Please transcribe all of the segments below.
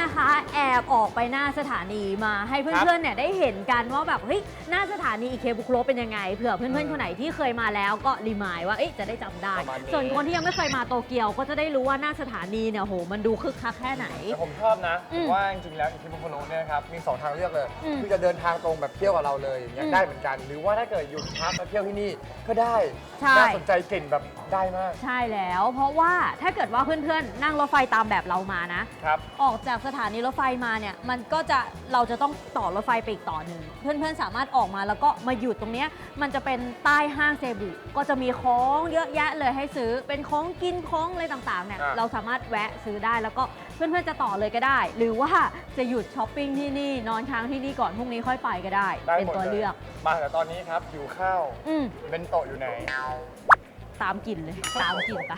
มื่อกี้นะคะ แอบออกไปหน้าสถานีมาให้เพื่อนๆเนี่ยได้เห็นกันว่าแบบเฮ้ยหน้าสถานีอีเคบุคโลเป็นยังไงเผื่อเพื่อนๆคนไหนที่เคยมาแล้วก็รีมายว่าเอ๊ะจะได้จำได้ ประมาณนี้ ส่วนคนที่ยังไม่เคยมาโตเกียวก็จะได้รู้ว่าหน้าสถานีเนี่ยโหมันดูคึกคักแค่ไหน แต่ผมชอบนะอืมว่าจริงๆแล้วอิคิบุโคโนะเนี่ยนะครับมี 2 ทางเลือกเลย อืมคือจะเดินทางตรงแบบเที่ยวกับเราเลยอย่างเงี้ยอืมได้เหมือนกัน หรือว่าถ้าเกิดหยุดพักมาเที่ยวที่นี่ก็ได้ใช่ น่าสนใจเก่งแบบ ได้มาก ใช่แล้ว เพราะว่าถ้าเกิดว่าเพื่อนๆ นั่งรถไฟตามแบบเรามานะ ครับ ออกจากสถานีรถไฟมาเนี่ย มันก็จะเราจะต้องต่อรถไฟไปอีกต่อหนึ่ง เพื่อนๆ สามารถออกมาแล้วก็มาหยุดตรงเนี้ยมันจะเป็นใต้ห้างเซบุ ก็จะมีของเยอะแยะเลยให้ซื้อ เป็นของกินของอะไรต่างๆ เนี่ย อะ เราสามารถแวะซื้อได้ แล้วก็เพื่อนๆ จะต่อเลยก็ได้ หรือว่าจะหยุดช้อปปิ้งที่นี่ นอนค้างที่นี่ก่อน พรุ่งนี้ค่อยไปก็ได้ ได้เป็นหมดตัวเลือก มาแต่ตอนนี้ครับหิวข้าว อืม เบนโตะอยู่ไหน ตามกลิ่นเลย ตามกลิ่นไป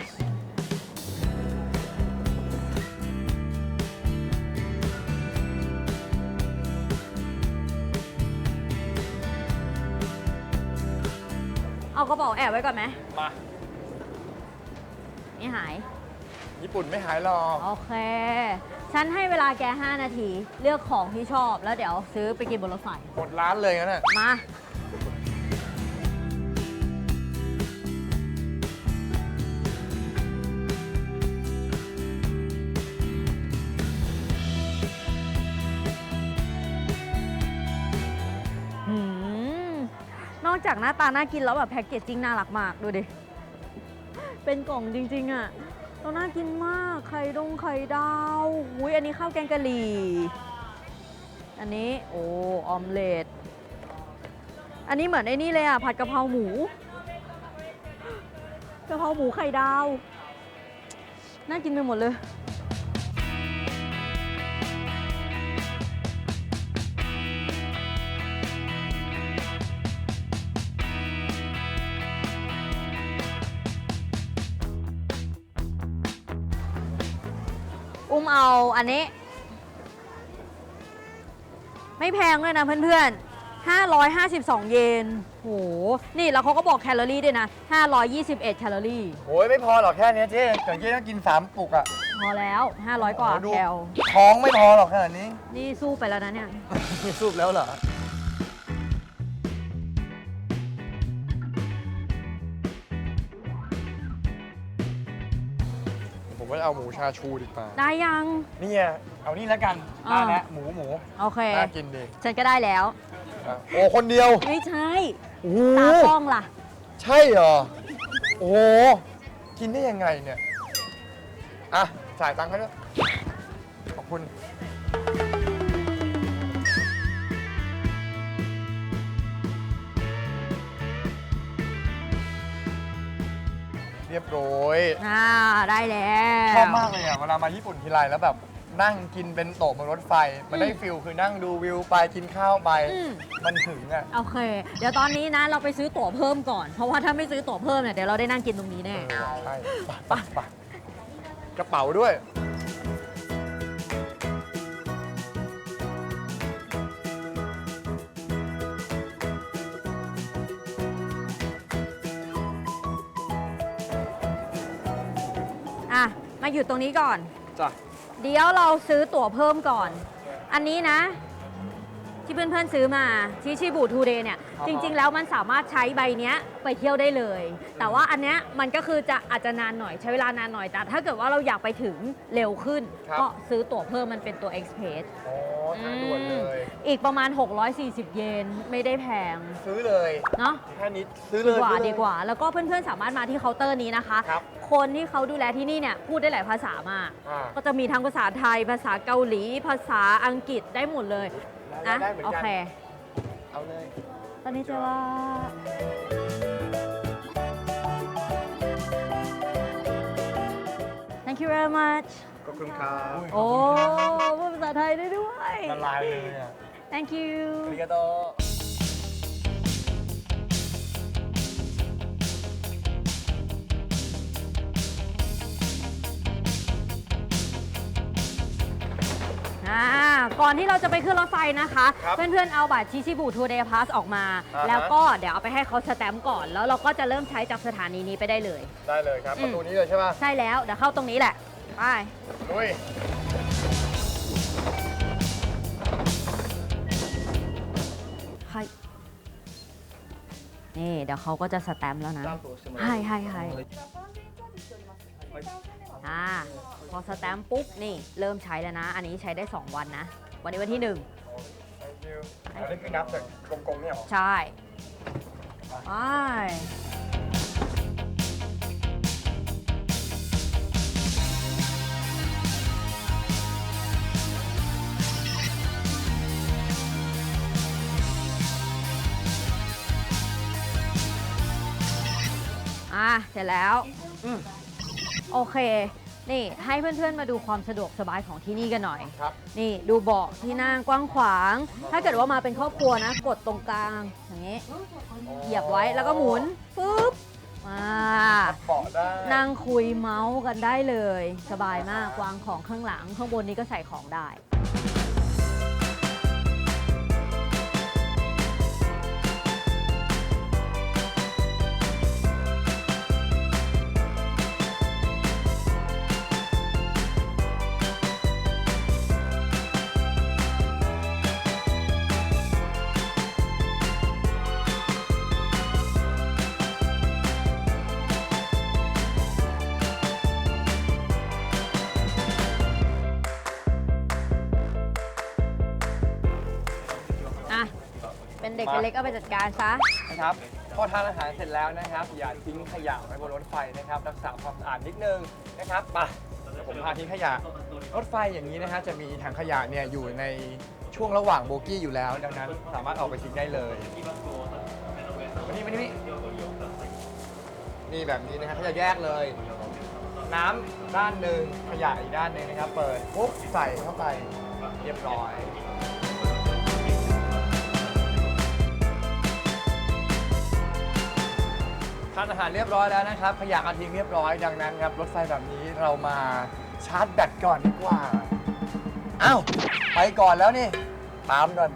เอากระเป๋าแอบไว้ก่อนไหมมา ไม่หาย ญี่ปุ่นไม่หายหรอกโอเค ฉันให้เวลาแก 5 นาที เลือกของที่ชอบแล้วเดี๋ยวซื้อไปกินบนรถไฟ หมดร้านเลยงั้นน่ะ มา อกจากหน้าตาน่ากินแล้วแบบแพ็กเกจจิ้งน่ารักมากดูดิ เป็นกล่องจริงๆอะตัวน่ากินมาก ไข่ดงไข่ดาวอุ้ยอันนี้ข้าวแกงกะหรี่ อันนี้โอ้ออมเล็ต อันนี้เหมือนไอ้นี่เลยอะ ผัดกะเพราหมูกะเพราหมูไข่ดาว น่ากินไปหมดเลย เอาอันนี้ ไม่แพงเลยนะเพื่อนๆ 552 เยนโห นี่แล้วเขาก็บอกแคลอรี่ด้วยนะ 521 แคลอรี่ โอ้ยไม่พอหรอกแค่เนี้ยเจ๊อย่างเจ๊ต้องกิน3ปุกอะ พอแล้ว 500 กว่าโอ้โหดู แคลท้องไม่พอหรอกขนาดนี้ นี่สู้ไปแล้วนะเนี่ย สูบแล้วเหรอ ผมว่าเอาหมูชาชูดีกว่าได้ยัง นี่ไงเอานี่แล้วกันอ่า ได้แล้วหมูหมูโอเค น่ากินดีฉันก็ได้แล้ว อะโอ้คนเดียวไม่ใช่โอ้โหตากล้องล่ะ ใช่เหรอโอ้โหกินได้ยังไงเนี่ยอะจ่ายตังค์ให้ด้วยขอบคุณ เรียบร้อยอ่าได้แล้วชอบมากเลยอะเวลามาญี่ปุ่นทีไรแล้วแบบนั่งกินเป็นโตะบนรถไฟ มันได้ฟิลคือนั่งดูวิวไปกินข้าวไปอืม มันถึงอะโอเค เดี๋ยวตอนนี้นะเราไปซื้อตั๋วเพิ่มก่อน เพราะว่าถ้าไม่ซื้อตั๋วเพิ่มเนี่ยเดี๋ยวเราได้นั่งกินตรงนี้เอแน่อใช่ไปไปไปกระเป๋าด้วย อะ มาหยุดตรงนี้ก่อน จ้ะ เดี๋ยวเราซื้อตั๋วเพิ่มก่อน อันนี้นะ ที่เพื่อนๆซื้อมาชิชิบูทูเดย์เนี่ยจริง ๆ แล้วมันสามารถใช้ใบเนี้ยไปเที่ยวได้เลย แต่ว่าอันเนี้ยมันก็คือจะอาจจะนานหน่อยใช้เวลานานหน่อยแต่ถ้าเกิดว่าเราอยากไปถึงเร็วขึ้นก็ซื้อตั๋วเพิ่มมันเป็นตัว Express อ๋อทางด่วนเลยอีกประมาณ 640 เยนไม่ได้แพงซื้อเลยเนาะ แค่นี้ซื้อเลดียกว่าซื้อเลย ดีกว่า แล้วก็เพื่อนๆ สามารถมาที่เคาน์เตอร์นี้นะคะ ครับคนที่เขาดูแลที่นี่เนี่ยพูดได้หลายภาษามาก อ่า ก็จะมีทั้งภาษาไทย ภาษาเกาหลี ภาษาอังกฤษได้หมดเลย ได้นะได้เหมือนโอกันเค เอาเลย ตอนนี้จะว่า thank you very much ขอบคุณครับโอ้พูดภาษาไทยได้ด้วย ละลายเลยอะ thank you อาริกาโต ก่อนที่เราจะไปขึ้นรถไฟนะคะคเพื่อนๆเอาบัตรชิชิบูทูเดย์พาสออกมาาแล้วก็เดี๋ยวเอาไปให้เขาสแตมป์ก่อน แล้วเราก็จะเริ่มใช้จากสถานีนี้ไปได้เลย ได้เลยครับ อืประตูนี้เลยใช่ป่ะใช่แล้วเดี๋ยวเข้าตรงนี้แหละไป ลุยはい。นี่เดี๋ยวเขาก็จะสแตมป์แล้วนะはいはใはい。อ่า พอสแตมป์ปุ๊บนี่เริ่มใช้แล้วนะ อันนี้ใช้ได้ 2 วันนะ วันนี้วันที่ thank you อันนี้คือนับจากกลมๆเนี่ยเหรอ1ใช่ไปอะเสร็จแล้วอืมโอเค นี่ให้เพื่อนๆมาดูความสะดวกสบายของที่นี่กันหน่อย ครับนี่ดูเบาะที่นั่งกว้างขวาง ถ้าเกิดว่ามาเป็นครอบครัวนะ กดตรงกลางอย่างนี้เหยียบไว้แล้วก็หมุนปุ๊บมาเบาะได้นั่งคุยเมาส์กันได้เลย สบายมากวางของข้างหลัง ข้างบนนี้ก็ใส่ของได้ เป็นเด็กเป็นเล็กก็ไปจัดการซะ นะครับพอทานอาหารเสร็จแล้วนะครับ อย่าทิ้งขยะไว้บนรถไฟนะครับ รักษาความสะอาดนิดนึงนะครับไปเดี๋ยวผมพาทิ้งขยะ รถไฟอย่างนี้นะฮะจะมีถังขยะเนี่ยอยู่ในช่วงระหว่างโบกี้อยู่แล้ว ดังนั้นสามารถเอาไปทิ้งได้เลยมานี่มานี่นี่แบบนี้นะครับเขาจะแยกเลย น้ำด้านหนึ่งขยะอีกด้านหนึ่งนะครับ เปิดปุ๊บใส่เข้าไปเรียบร้อย ทานอาหารเรียบร้อยแล้วนะครับขยะกระทิ้งเรียบร้อยดังนั้นครับรถไฟแบบนี้เรามาชาร์จแบตก่อนดีกว่าอ้าวไปก่อนแล้วนี่ตามก่อน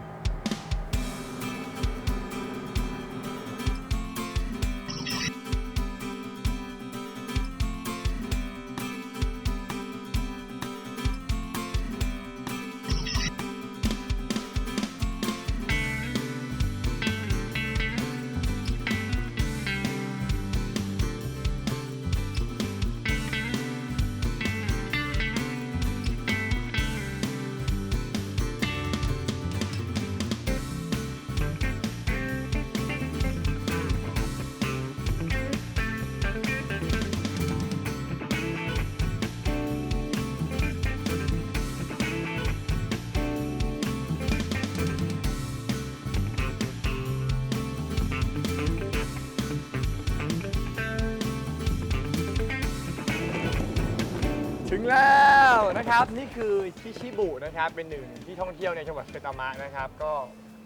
ถึงแล้วนะครับ นี่คือชิชิบุนะครับ เป็นหนึ่งที่ท่องเที่ยวในจังหวัดเซตามะนะครับ ก็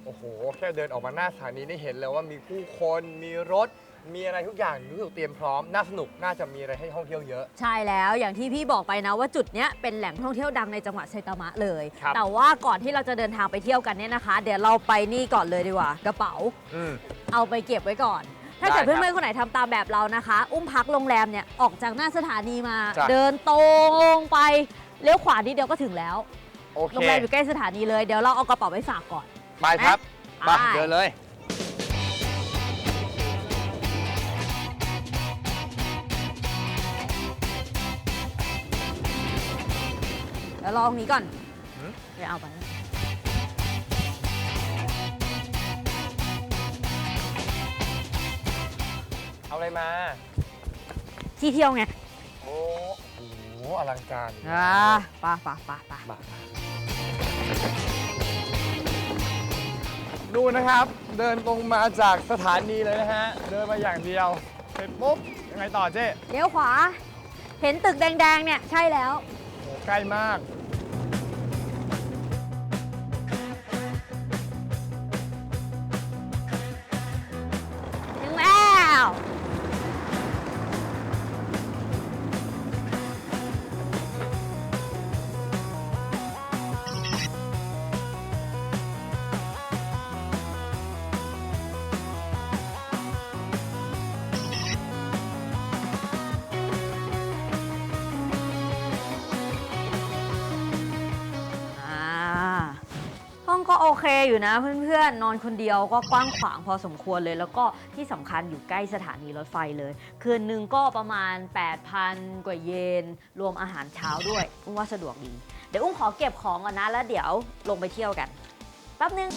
โอ้โหแค่เดินออกมาหน้าสถานีได้เห็นเลยว่ามีผู้คนมีรถ มีอะไรทุกอย่างรู้สึกเตรียมพร้อมน่าสนุกน่าจะมีอะไรให้ท่องเที่ยวเยอะ ใช่แล้วอย่างที่พี่บอกไปนะว่าจุดเนี้ยเป็นแหล่งท่องเที่ยวดังในจังหวัดไซตามะเลย ครับ แต่ว่าก่อนที่เราจะเดินทางไปเที่ยวกันเนี่ยนะคะ เดี๋ยวเราไปนี่ก่อนเลยดีกว่า กระเป๋าอืมเอาไปเก็บไว้ก่อน ถ้าเกิดได้ครับเพื่อนๆคนไหนทำตามแบบเรานะคะ อุ้มพักโรงแรมเนี่ยออกจากหน้าสถานีมา จ้ะ เดินตรงไปเลี้ยวขวานิดเดียวก็ถึงแล้ว โอเคโรงแรมอยู่ใกล้สถานีเลยเดี๋ยวเราเอากระเป๋าไปฝากก่อน ไปครับไปไป เดินเลยแล้วลองนี้ก่อนหืม เดี๋ยวเอาไป อาอะไรมา ที่เที่ยวไงโอ้โหอลังการอ่าไป่ะป่ะป่ะป่ะมาดูนะครับ เดินตรงมาจากสถานีเลยนะฮะ เดินมาอย่างเดียวเสร็จปุ๊บยังไงต่อเจ๊เลี้ยวขวา เห็นตึกแดงๆเนี่ยใช่แล้วโหใกล้มาก โอเคอยู่นะเพื่อนๆ นอนคนเดียวก็กว้างขวางพอสมควรเลย แล้วก็ที่สำคัญอยู่ใกล้สถานีรถไฟเลย คืนหนึ่งก็ประมาณ 8,000 กว่าเยน รวมอาหารเช้าด้วยอุ้มว่าสะดวกดี เดี๋ยวอุ้มขอเก็บของก่อนนะแล้วเดี๋ยวลงไปเที่ยวกันแป๊บนึง